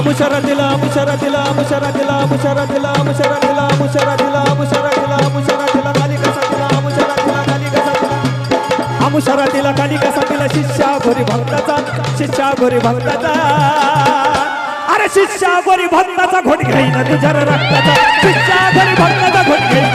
अमुशरा दिला अमुशरा दिला अमुशरा दिला अमुशरा दिला अमुशरा दिला अमुशरा दिला अमुशरा दिला अमुशरा दिला खाली कसा दिला अमुशरा दिला खाली कसा दिला अमुशरा दिला खाली कसा दिला शिष्या भरी भक्ताचा शिष्या भरी भक्ताचा. अरे शिष्या भरी भक्ताचा घोट घेईन तुझ्या रक्ताचा. शिष्या भरी भक्ताचा घोट घेईन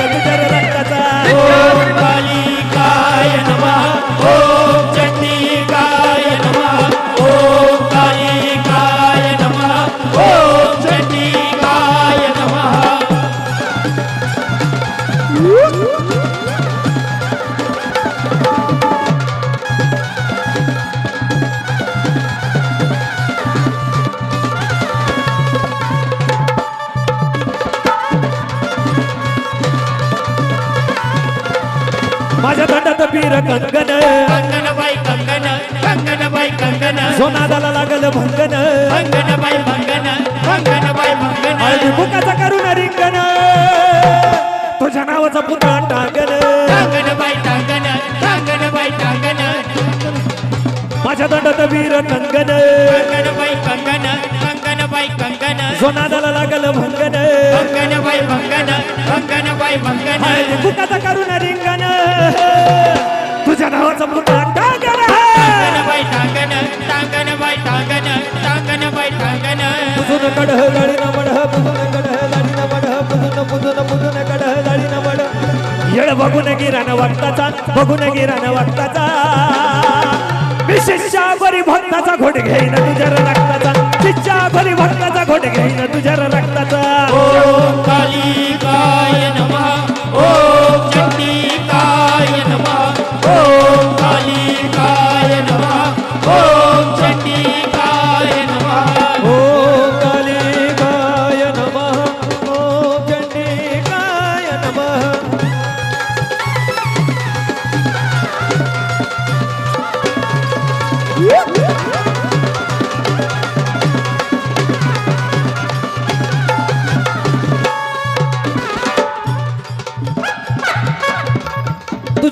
माझ्या तटात पीर कंगन कंगन बाई कंगन कंगन बाई कंगन. सोना झाला लाग पुन्हा टांगण. माझ्या दंडात वीर कंगन सोनादाला लागल भंगन कुटाचं करून रिंगण. तुझ्या नावाचं पुन्हा टांगण. टांगण बाई टांगण टांगण बाई टांगण तुझून कढ गळीनं मढ तुझून कढ बघून गिरान वक्ताचा बघून गिरान वक्ताचा. मी शिष्या बरी भक्ताचा घोट घेईन तुझ्या रक्ताचा. शिष्या बरी भक्ताचा घोट घेईन तुझ्या रक्ताचा.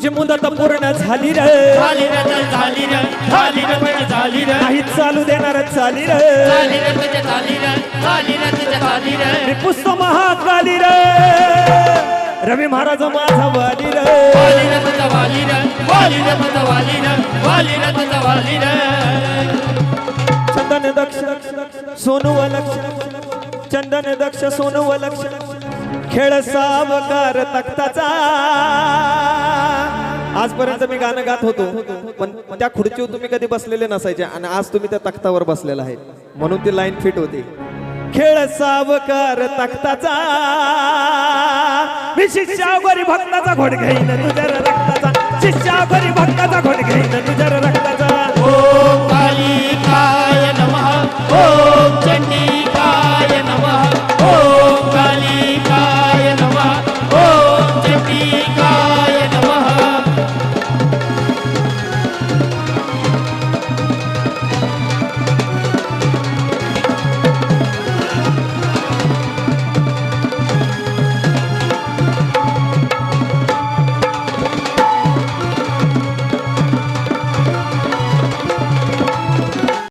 तुझी मुदत पूर्ण झाली रे. झाली र तर झाली र. झाली र झाली र. नाही चालू देणार चाली रे. झाली र तुझ्या झाली र. झाली र तुझ्या झाली र. मी पुसतो महाकाली रे. रवी महाराज माझा वाली रे. वाली र तुझा वाली र. वाली र तुझा वाली र. वाली र तुझा वाली र. चंदन दक्ष सोनू लक्ष चंदन दक्ष सोनू लक्ष खेळ सावकार तख्ताचा. आजपर्यंत मी गाणं गात होतो पण त्या खुर्चीवर तुम्ही कधी बसलेले नसायचे आणि आज तुम्ही त्या तख्तावर बसलेला आहे. म्हणून ती लाईन फिट होती. खेळ सावकार तख्ताचा मी शिष्यावरी भक्ताचा घोट घेईन तुझ्या रक्ताचा. शिष्यावरी भक्ताचा घोट